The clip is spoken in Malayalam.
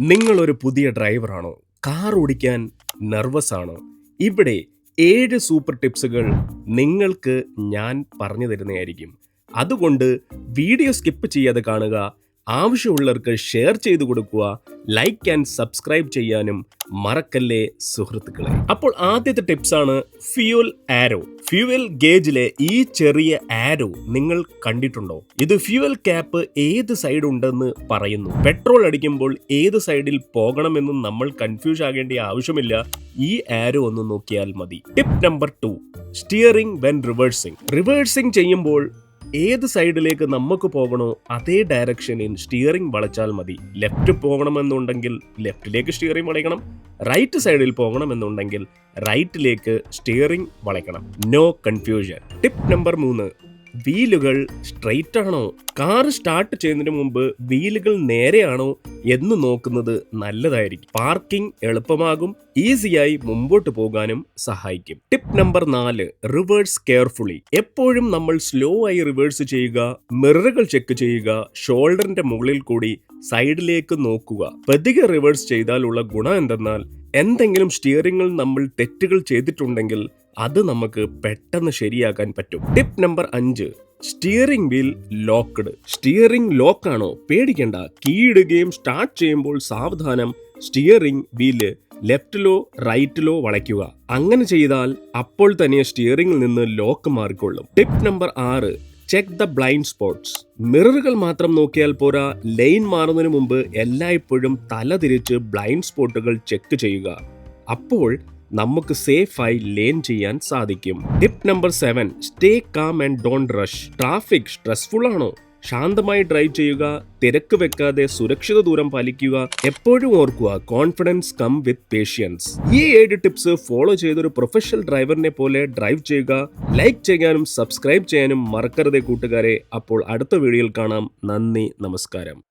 നിങ്ങളൊരു പുതിയ ഡ്രൈവറാണോ? കാർ ഓടിക്കാൻ നെർവസ് ആണോ ഇവിടെ ഏഴ് സൂപ്പർ ടിപ്സുകൾ നിങ്ങൾക്ക് ഞാൻ പറഞ്ഞു തരുന്നതായിരിക്കും. അതുകൊണ്ട് വീഡിയോ സ്കിപ്പ് ചെയ്യാതെ കാണുക. ആവശ്യമുള്ളവർക്ക് ഷെയർ ചെയ്തു കൊടുക്കുക ലൈക്ക് ആൻഡ് സബ്സ്ക്രൈബ് ചെയ്യാനും മറക്കല്ലേ സുഹൃത്തുക്കളെ. അപ്പോൾ ആദ്യത്തെ ടിപ്സ് ആണ് ഫ്യൂൽ ആരോ ഫ്യൂവൽ ഗേജിലെ ഈ ചെറിയ ആരോ നിങ്ങൾ കണ്ടിട്ടുണ്ടോ? ഇത് ഫ്യൂവൽ ക്യാപ്പ് ഏത് സൈഡ് ഉണ്ടെന്ന് പറയുന്നു. പെട്രോൾ അടിക്കുമ്പോൾ ഏത് സൈഡിൽ പോകണമെന്നും നമ്മൾ കൺഫ്യൂസ് ആകേണ്ട ആവശ്യമില്ല. ഈ ആരോ ഒന്ന് നോക്കിയാൽ മതി. Tip number two steering when reversing reversing ചെയ്യുമ്പോൾ ഏത് സൈഡിലേക്ക് നമുക്ക് പോകണോ അതേ ഡയറക്ഷനിൽ സ്റ്റിയറിംഗ് വളച്ചാൽ മതി. ലെഫ്റ്റ് പോകണമെന്നുണ്ടെങ്കിൽ ലെഫ്റ്റിലേക്ക് സ്റ്റിയറിംഗ് വളയ്ക്കണം. റൈറ്റ് സൈഡിൽ പോകണമെന്നുണ്ടെങ്കിൽ റൈറ്റിലേക്ക് സ്റ്റിയറിംഗ് വളയ്ക്കണം. നോ കൺഫ്യൂഷൻ ടിപ്പ് നമ്പർ മൂന്ന്. വീലുകൾ സ്ട്രെയിറ്റ് ആണോ കാർ സ്റ്റാർട്ട് ചെയ്യുന്നതിന് മുമ്പ് വീലുകൾ നേരെയാണോ എന്ന് നോക്കുന്നത് നല്ലതായിരിക്കും. പാർക്കിംഗ് എളുപ്പമാകും ഈസിയായി മുമ്പോട്ട് പോകാനും സഹായിക്കും. ടിപ്പ് നമ്പർ നാല് റിവേഴ്സ് കെയർഫുള്ളി. എപ്പോഴും നമ്മൾ സ്ലോ ആയി റിവേഴ്സ് ചെയ്യുക മിററുകൾ ചെക്ക് ചെയ്യുക ഷോൾഡറിന്റെ മുകളിൽ കൂടി സൈഡിലേക്ക് നോക്കുക. പതികെ റിവേഴ്സ് ചെയ്താലുള്ള ഗുണം എന്തെന്നാൽ എന്തെങ്കിലും സ്റ്റിയറിംഗിൽ നമ്മൾ തെറ്റുകൾ ചെയ്തിട്ടുണ്ടെങ്കിൽ അത് നമുക്ക് പെട്ടെന്ന് ശരിയാക്കാൻ പറ്റും. ടിപ്പ് നമ്പർ അഞ്ച് steering wheel locked steering lock ലോക്കാണോ പേടിക്കേണ്ട. കീയിടുകയും സ്റ്റാർട്ട് ചെയ്യുമ്പോൾ സാവധാനം സ്റ്റിയറിംഗ് വീൽ ലെഫ്റ്റിലോ റൈറ്റിലോ വളയ്ക്കുക. അങ്ങനെ ചെയ്താൽ അപ്പോൾ തന്നെ സ്റ്റിയറിംഗിൽ നിന്ന് ലോക്ക് മാറിക്കൊള്ളും. ടിപ്പ് നമ്പർ ആറ് ചെക്ക് ദ ബ്ലൈൻഡ് സ്പോട്ട്സ് മിററുകൾ മാത്രം നോക്കിയാൽ പോരാ ലൈൻ മാറുന്നതിന് മുമ്പ് എല്ലായ്പ്പോഴും തല തിരിച്ച് ബ്ലൈൻഡ് സ്പോട്ടുകൾ ചെക്ക് ചെയ്യുക. അപ്പോൾ നമുക്ക് സേഫായി ലേൺ ചെയ്യാൻ സാധിക്കും. Tip number seven stay calm and don't rush traffic stressful ആണോ? ശാന്തമായി ഡ്രൈവ് ചെയ്യുക തിരക്ക് വെക്കാതെ സുരക്ഷിത ദൂരം പാലിക്കുക എപ്പോഴും ഓർക്കുക കോൺഫിഡൻസ് കം വിത്ത് പേഷ്യൻസ് ഈ ഏഴ് ടിപ്സ് ഫോളോ ചെയ്തൊരു പ്രൊഫഷണൽ ഡ്രൈവറിനെ പോലെ ഡ്രൈവ് ചെയ്യുക ലൈക്ക് ചെയ്യാനും സബ്സ്ക്രൈബ് ചെയ്യാനും മറക്കരുതേ കൂട്ടുകാരെ. അപ്പോൾ അടുത്ത വീഡിയോയിൽ കാണാം. നന്ദി നമസ്കാരം.